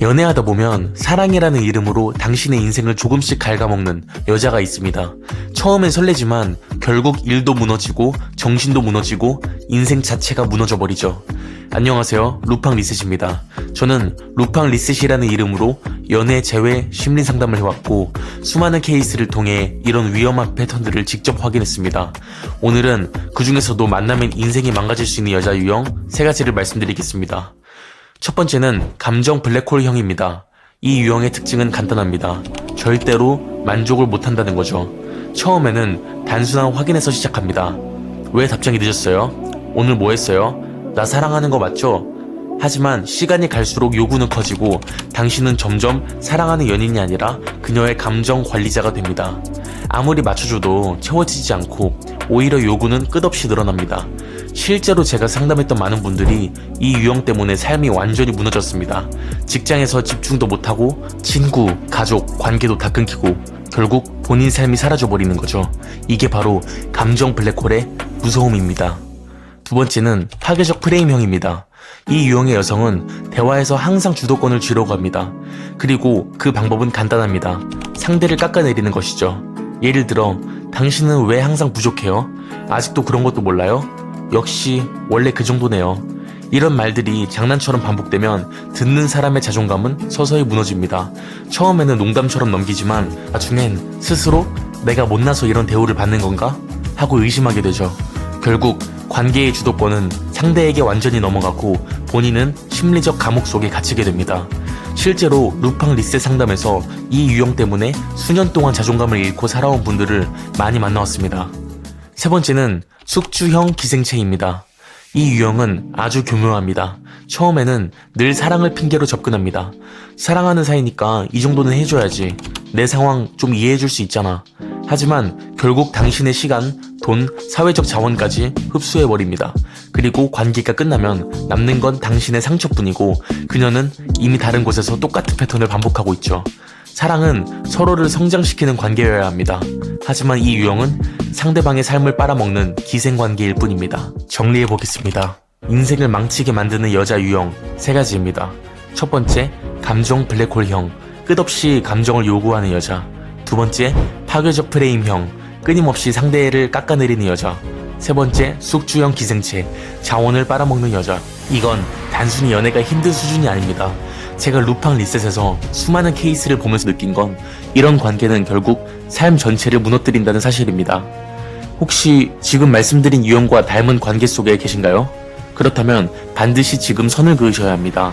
연애하다 보면 사랑이라는 이름으로 당신의 인생을 조금씩 갉아먹는 여자가 있습니다. 처음엔 설레지만 결국 일도 무너지고 정신도 무너지고 인생 자체가 무너져 버리죠. 안녕하세요. 루팡 리셋입니다. 저는 루팡 리셋이라는 이름으로 연애 재회 심리 상담을 해왔고 수많은 케이스를 통해 이런 위험한 패턴들을 직접 확인했습니다. 오늘은 그 중에서도 만나면 인생이 망가질 수 있는 여자 유형 세 가지를 말씀드리겠습니다. 첫 번째는 감정 블랙홀형입니다. 이 유형의 특징은 간단합니다. 절대로 만족을 못한다는 거죠. 처음에는 단순한 확인에서 시작합니다. 왜 답장이 늦었어요? 오늘 뭐 했어요? 나 사랑하는 거 맞죠? 하지만 시간이 갈수록 요구는 커지고 당신은 점점 사랑하는 연인이 아니라 그녀의 감정 관리자가 됩니다. 아무리 맞춰줘도 채워지지 않고 오히려 요구는 끝없이 늘어납니다. 실제로 제가 상담했던 많은 분들이 이 유형 때문에 삶이 완전히 무너졌습니다. 직장에서 집중도 못하고 친구, 가족, 관계도 다 끊기고 결국 본인 삶이 사라져버리는 거죠. 이게 바로 감정 블랙홀의 무서움입니다. 두 번째는 파괴적 프레임형입니다. 이 유형의 여성은 대화에서 항상 주도권을 쥐려고 합니다. 그리고 그 방법은 간단합니다. 상대를 깎아내리는 것이죠. 예를 들어, 당신은 왜 항상 부족해요? 아직도 그런 것도 몰라요? 역시 원래 그 정도네요. 이런 말들이 장난처럼 반복되면 듣는 사람의 자존감은 서서히 무너집니다. 처음에는 농담처럼 넘기지만 나중엔 스스로 내가 못나서 이런 대우를 받는 건가? 하고 의심하게 되죠. 결국 관계의 주도권은 상대에게 완전히 넘어가고 본인은 심리적 감옥 속에 갇히게 됩니다. 실제로 루팡 리셋 상담에서 이 유형 때문에 수년 동안 자존감을 잃고 살아온 분들을 많이 만나왔습니다. 세 번째는 숙주형 기생체입니다. 이 유형은 아주 교묘합니다. 처음에는 늘 사랑을 핑계로 접근합니다. 사랑하는 사이니까 이 정도는 해줘야지. 내 상황 좀 이해해줄 수 있잖아. 하지만 결국 당신의 시간, 돈, 사회적 자원까지 흡수해버립니다. 그리고 관계가 끝나면 남는 건 당신의 상처뿐이고 그녀는 이미 다른 곳에서 똑같은 패턴을 반복하고 있죠. 사랑은 서로를 성장시키는 관계여야 합니다. 하지만 이 유형은 상대방의 삶을 빨아먹는 기생관계일 뿐입니다. 정리해 보겠습니다. 인생을 망치게 만드는 여자 유형 세 가지입니다. 첫 번째, 감정 블랙홀형, 끝없이 감정을 요구하는 여자. 두 번째, 파괴적 프레임형, 끊임없이 상대를 깎아내리는 여자. 세 번째, 숙주형 기생체, 자원을 빨아먹는 여자. 이건 단순히 연애가 힘든 수준이 아닙니다. 제가 루팡 리셋에서 수많은 케이스를 보면서 느낀 건 이런 관계는 결국 삶 전체를 무너뜨린다는 사실입니다. 혹시 지금 말씀드린 유형과 닮은 관계 속에 계신가요? 그렇다면 반드시 지금 선을 그으셔야 합니다.